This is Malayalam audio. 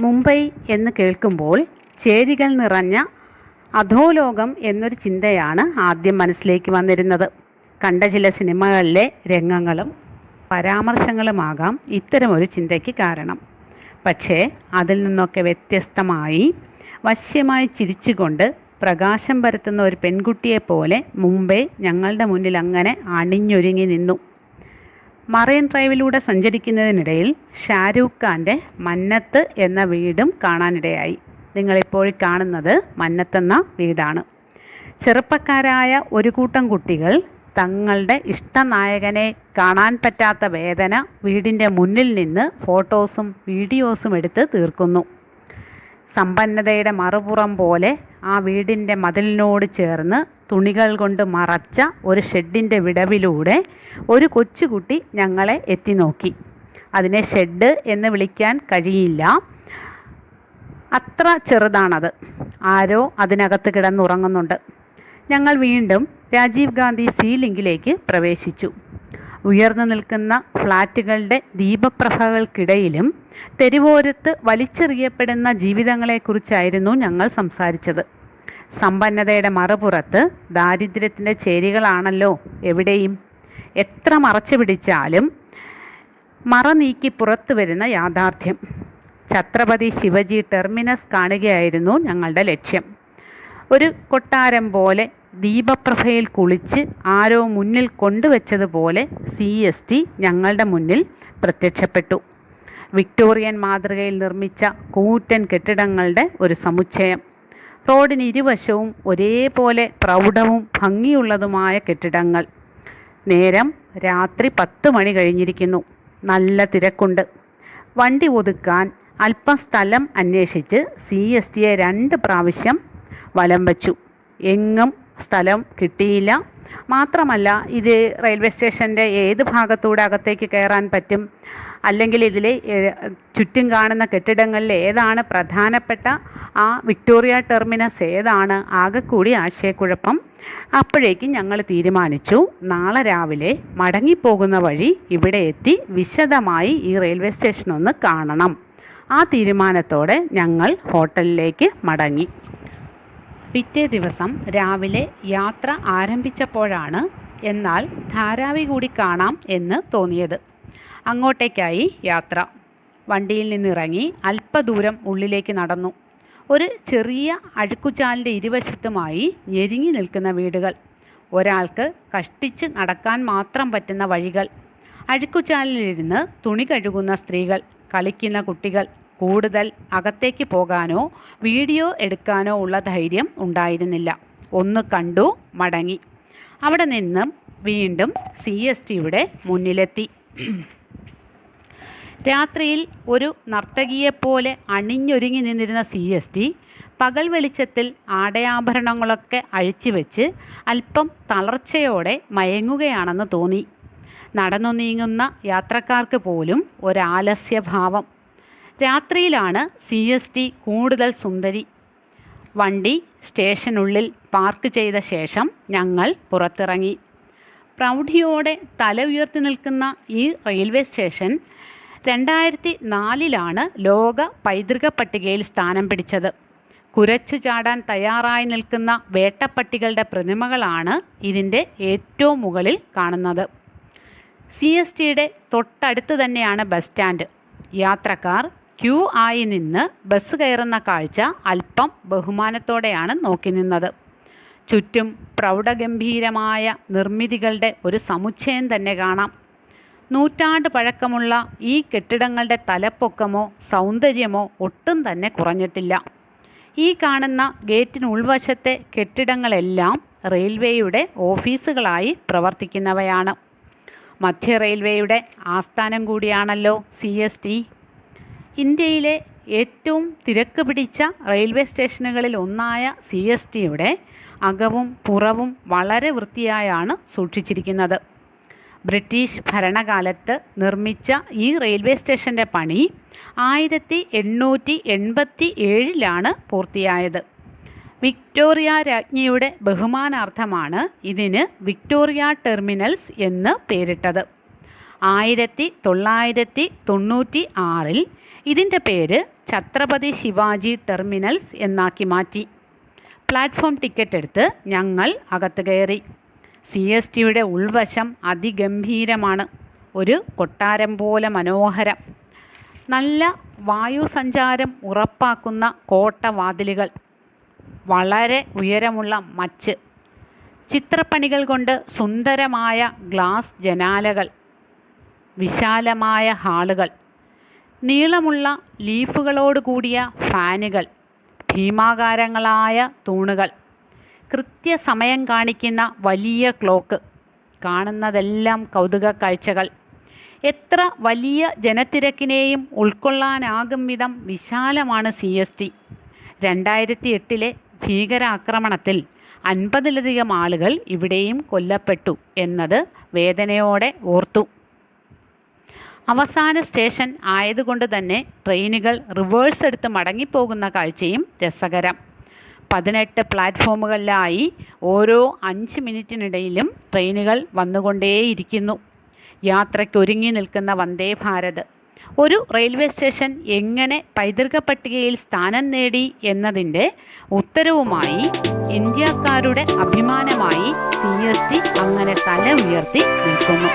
മുംബൈ എന്ന് കേൾക്കുമ്പോൾ ചേരികൾ നിറഞ്ഞ അധോലോകം എന്നൊരു ചിന്തയാണ് ആദ്യം മനസ്സിലേക്ക് വന്നിരുന്നത്. കണ്ട ചില സിനിമകളിലെ രംഗങ്ങളും പരാമർശങ്ങളുമാകാം ഇത്തരമൊരു ചിന്തയ്ക്ക് കാരണം. പക്ഷേ അതിൽ നിന്നൊക്കെ വ്യത്യസ്തമായി വശ്യമായി ചിരിച്ചുകൊണ്ട് പ്രകാശം പരത്തുന്ന ഒരു പെൺകുട്ടിയെപ്പോലെ മുംബൈ ഞങ്ങളുടെ മുന്നിൽ അങ്ങനെ അണിഞ്ഞൊരുങ്ങി നിന്നു. മറൈൻ ഡ്രൈവിലൂടെ സഞ്ചരിക്കുന്നതിനിടയിൽ ഷാരൂഖ് ഖാന്റെ മന്നത്ത് എന്ന വീടും കാണാനിടയായി. നിങ്ങളിപ്പോൾ കാണുന്നത് മന്നത്തെന്ന വീടാണ്. ചെറുപ്പക്കാരായ ഒരു കൂട്ടം കുട്ടികൾ തങ്ങളുടെ ഇഷ്ടനായകനെ കാണാൻ പറ്റാത്ത വേദന വീടിന്റെ മുന്നിൽ നിന്ന് ഫോട്ടോസും വീഡിയോസും എടുത്ത് തീർക്കുന്നു. സമ്പന്നതയുടെ മറുപുറം പോലെ ആ വീടിന്റെ മതിലിനോട് ചേർന്ന് തുണികൾ കൊണ്ട് മറച്ച ഒരു ഷെഡിന്റെ വിടവിലൂടെ ഒരു കൊച്ചുകുട്ടി ഞങ്ങളെ എത്തി നോക്കി. അതിനെ ഷെഡ് എന്ന് വിളിക്കാൻ കഴിയില്ല. അത്ര ചെറുതാണത്. ആരോ അതിനകത്ത് കിടന്നുറങ്ങുന്നുണ്ട്. ഞങ്ങൾ വീണ്ടും രാജീവ് ഗാന്ധി സീലിംഗിലേക്ക് പ്രവേശിച്ചു. ഉയർന്നു നിൽക്കുന്ന ഫ്ലാറ്റുകളുടെ ദീപപ്രഭകൾക്കിടയിലും തെരുവോരത്ത് വലിച്ചെറിയപ്പെടുന്ന ജീവിതങ്ങളെക്കുറിച്ചായിരുന്നു ഞങ്ങൾ സംസാരിച്ചത്. സമ്പന്നതയുടെ മറുപുറത്ത് ദാരിദ്ര്യത്തിന്റെ ചേരികളാണല്ലോ എവിടെയും. എത്ര മറച്ചു പിടിച്ചാലും മറ നീക്കി പുറത്തു വരുന്ന യാഥാർത്ഥ്യം. ഛത്രപതി ശിവജി ടെർമിനസ് കാണുകയായിരുന്നു ഞങ്ങളുടെ ലക്ഷ്യം. ഒരു കൊട്ടാരം പോലെ ദീപപ്രഭയിൽ കുളിച്ച് ആരോ മുന്നിൽ കൊണ്ടുവച്ചതുപോലെ സി. എസ്. ടി ഞങ്ങളുടെ മുന്നിൽ പ്രത്യക്ഷപ്പെട്ടു. വിക്ടോറിയൻ മാതൃകയിൽ നിർമ്മിച്ച കൂറ്റൻ കെട്ടിടങ്ങളുടെ ഒരു സമുച്ചയം. റോഡിന് ഇരുവശവും ഒരേപോലെ പ്രൗഢവും ഭംഗിയുള്ളതുമായ കെട്ടിടങ്ങൾ. നേരം രാത്രി പത്ത് മണി കഴിഞ്ഞിരിക്കുന്നു. നല്ല തിരക്കുണ്ട്. വണ്ടി ഒതുക്കാൻ അല്പം സ്ഥലം അന്വേഷിച്ച് സി എസ് ടിയെ രണ്ട് പ്രാവശ്യം വലം വച്ചു. എങ്ങും സ്ഥലം കിട്ടിയില്ല. മാത്രമല്ല ഇത് റെയിൽവേ സ്റ്റേഷന്റെ ഏത് ഭാഗത്തൂടെ അകത്തേക്ക് കയറാൻ പറ്റും? അല്ലെങ്കിൽ ഇതിൽ ചുറ്റും കാണുന്ന കെട്ടിടങ്ങളിൽ ഏതാണ് പ്രധാനപ്പെട്ട ആ വിക്ടോറിയ ടെർമിനസ് ഏതാണ് ആകെ കൂടി ആശയക്കുഴപ്പം? അപ്പോഴേക്കും ഞങ്ങൾ തീരുമാനിച്ചു നാളെ രാവിലെ മടങ്ങിപ്പോകുന്ന വഴി ഇവിടെ എത്തി വിശദമായി ഈ റെയിൽവേ സ്റ്റേഷൻ ഒന്ന് കാണണം. ആ തീരുമാനത്തോടെ ഞങ്ങൾ ഹോട്ടലിലേക്ക് മടങ്ങി. പിറ്റേ ദിവസം രാവിലെ യാത്ര ആരംഭിച്ചപ്പോഴാണ് എന്നാൽ ധാരാവി കൂടി കാണാം എന്ന് തോന്നിയത്. അങ്ങോട്ടേക്കായി യാത്ര. വണ്ടിയിൽ നിന്നിറങ്ങി അല്പദൂരം ഉള്ളിലേക്ക് നടന്നു. ഒരു ചെറിയ അഴുക്കുചാലിന്റെ ഇരുവശത്തുമായി ഞെരുങ്ങി നിൽക്കുന്ന വീടുകൾ. ഒരാൾക്ക് കഷ്ടിച്ച് നടക്കാൻ മാത്രം പറ്റുന്ന വഴികൾ. അഴുക്കുചാലിലിരുന്ന് തുണി കഴുകുന്ന സ്ത്രീകൾ കളിക്കുന്ന കുട്ടികൾ കൂടുതൽ അകത്തേക്ക് പോകാനോ വീഡിയോ എടുക്കാനോ ഉള്ള ധൈര്യം ഉണ്ടായിരുന്നില്ല. ഒന്ന് കണ്ടു മടങ്ങി. അവിടെ നിന്നും വീണ്ടും സി എസ് ടിയുടെ മുന്നിലെത്തി. രാത്രിയിൽ ഒരു നർത്തകിയെപ്പോലെ അണിഞ്ഞൊരുങ്ങി നിന്നിരുന്ന സി എസ് ടി പകൽ വെളിച്ചത്തിൽ ആടയാഭരണങ്ങളൊക്കെ അഴിച്ചു വെച്ച് അല്പം തളർച്ചയോടെ മയങ്ങുകയാണെന്ന് തോന്നി. നടന്നു നീങ്ങുന്ന യാത്രക്കാർക്ക് പോലും ഒരാലസ്യഭാവം. രാത്രിയിലാണ് സി എസ് ടി കൂടുതൽ സുന്ദരി. വണ്ടി സ്റ്റേഷനുള്ളിൽ പാർക്ക് ചെയ്ത ശേഷം ഞങ്ങൾ പുറത്തിറങ്ങി. പ്രൗഢിയോടെ തല ഉയർത്തി നിൽക്കുന്ന ഈ റെയിൽവേ സ്റ്റേഷൻ രണ്ടായിരത്തി നാലിലാണ് ലോക പൈതൃക പട്ടികയിൽ സ്ഥാനം പിടിച്ചത്. കുരച്ചു ചാടാൻ തയ്യാറായി നിൽക്കുന്ന വേട്ടപ്പട്ടികളുടെ പ്രതിമകളാണ് ഇതിന്റെ ഏറ്റവും മുകളിൽ കാണുന്നത്. സി എസ് ടിയുടെ തൊട്ടടുത്ത് തന്നെയാണ് ബസ് സ്റ്റാൻഡ്. യാത്രക്കാർ ക്യൂ ആയി നിന്ന് ബസ് കയറുന്ന കാഴ്ച അല്പം ബഹുമാനത്തോടെയാണ് നോക്കി നിന്നത്. ചുറ്റും പ്രൗഢഗംഭീരമായ നിർമ്മിതികളുടെ ഒരു സമുച്ചയം തന്നെ കാണാം. നൂറ്റാണ്ട് പഴക്കമുള്ള ഈ കെട്ടിടങ്ങളുടെ തലപ്പൊക്കമോ സൗന്ദര്യമോ ഒട്ടും തന്നെ കുറഞ്ഞിട്ടില്ല. ഈ കാണുന്ന ഗേറ്റിന് ഉൾവശത്തെ കെട്ടിടങ്ങളെല്ലാം റെയിൽവേയുടെ ഓഫീസുകളായി പ്രവർത്തിക്കുന്നവയാണ്. മധ്യ റെയിൽവേയുടെ ആസ്ഥാനം കൂടിയാണല്ലോ സി എസ് ടി. ഇന്ത്യയിലെ ഏറ്റവും തിരക്ക് പിടിച്ച റെയിൽവേ സ്റ്റേഷനുകളിൽ ഒന്നായ സി എസ് ടിയുടെ അകവും പുറവും വളരെ വൃത്തിയായാണ് സൂക്ഷിച്ചിരിക്കുന്നത്. ബ്രിട്ടീഷ് ഭരണകാലത്ത് നിർമ്മിച്ച ഈ റെയിൽവേ സ്റ്റേഷന്റെ പണി ആയിരത്തി എണ്ണൂറ്റി എൺപത്തി ഏഴിലാണ് പൂർത്തിയായത്. വിക്ടോറിയ രാജ്ഞിയുടെ ബഹുമാനാർത്ഥമാണ് ഇതിന് വിക്ടോറിയ ടെർമിനൽസ് എന്ന് പേരിട്ടത്. ആയിരത്തി തൊള്ളായിരത്തി തൊണ്ണൂറ്റി ആറിൽ ഇതിന്റെ പേര് ഛത്രപതി ശിവാജി ടെർമിനൽസ് എന്നാക്കി മാറ്റി. പ്ലാറ്റ്ഫോം ടിക്കറ്റ് എടുത്ത് ഞങ്ങൾ അകത്ത് കയറി. സി എസ് ടിയുടെ ഉൾവശം അതിഗംഭീരമാണ്. ഒരു കൊട്ടാരം പോലെ മനോഹരം. നല്ല വായു സഞ്ചാരം ഉറപ്പാക്കുന്ന കോട്ടവാതിലുകൾ. വളരെ ഉയരമുള്ള മച്ച്. ചിത്രപ്പണികൾ കൊണ്ട് സുന്ദരമായ ഗ്ലാസ് ജനാലകൾ. വിശാലമായ ഹാളുകൾ. നീളമുള്ള ലീഫുകളോട് കൂടിയ ഫാനുകൾ. ഭീമാകാരങ്ങളായ തൂണുകൾ. കൃത്യസമയം കാണിക്കുന്ന വലിയ ക്ലോക്ക്. കാണുന്നതെല്ലാം കൗതുക കാഴ്ചകൾ എത്ര വലിയ ജനത്തിരക്കിനെയും ഉൾക്കൊള്ളാനാകും വിധം വിശാലമാണ് സി എസ് ടി. രണ്ടായിരത്തി എട്ടിലെ ഭീകരാക്രമണത്തിൽ അൻപതിലധികം ആളുകൾ ഇവിടെയും കൊല്ലപ്പെട്ടു എന്നത് വേദനയോടെ ഓർത്തു. അവസാന സ്റ്റേഷൻ ആയതുകൊണ്ട് തന്നെ ട്രെയിനുകൾ റിവേഴ്സ് എടുത്ത് മടങ്ങിപ്പോകുന്ന കാഴ്ചയും രസകരം. പതിനെട്ട് പ്ലാറ്റ്ഫോമുകളിലായി ഓരോ അഞ്ച് മിനിറ്റിനിടയിലും ട്രെയിനുകൾ വന്നുകൊണ്ടേയിരിക്കുന്നു. യാത്രയ്ക്കൊരുങ്ങി നിൽക്കുന്ന വന്ദേ ഭാരത്. ഒരു റെയിൽവേ സ്റ്റേഷൻ എങ്ങനെ പൈതൃക പട്ടികയിൽ സ്ഥാനം നേടി എന്നതിന്റെ ഉത്തരവുമായി ഇന്ത്യക്കാരുടെ അഭിമാനമായി സി എസ് ടി അങ്ങനെ തല ഉയർത്തി നിൽക്കുന്നു.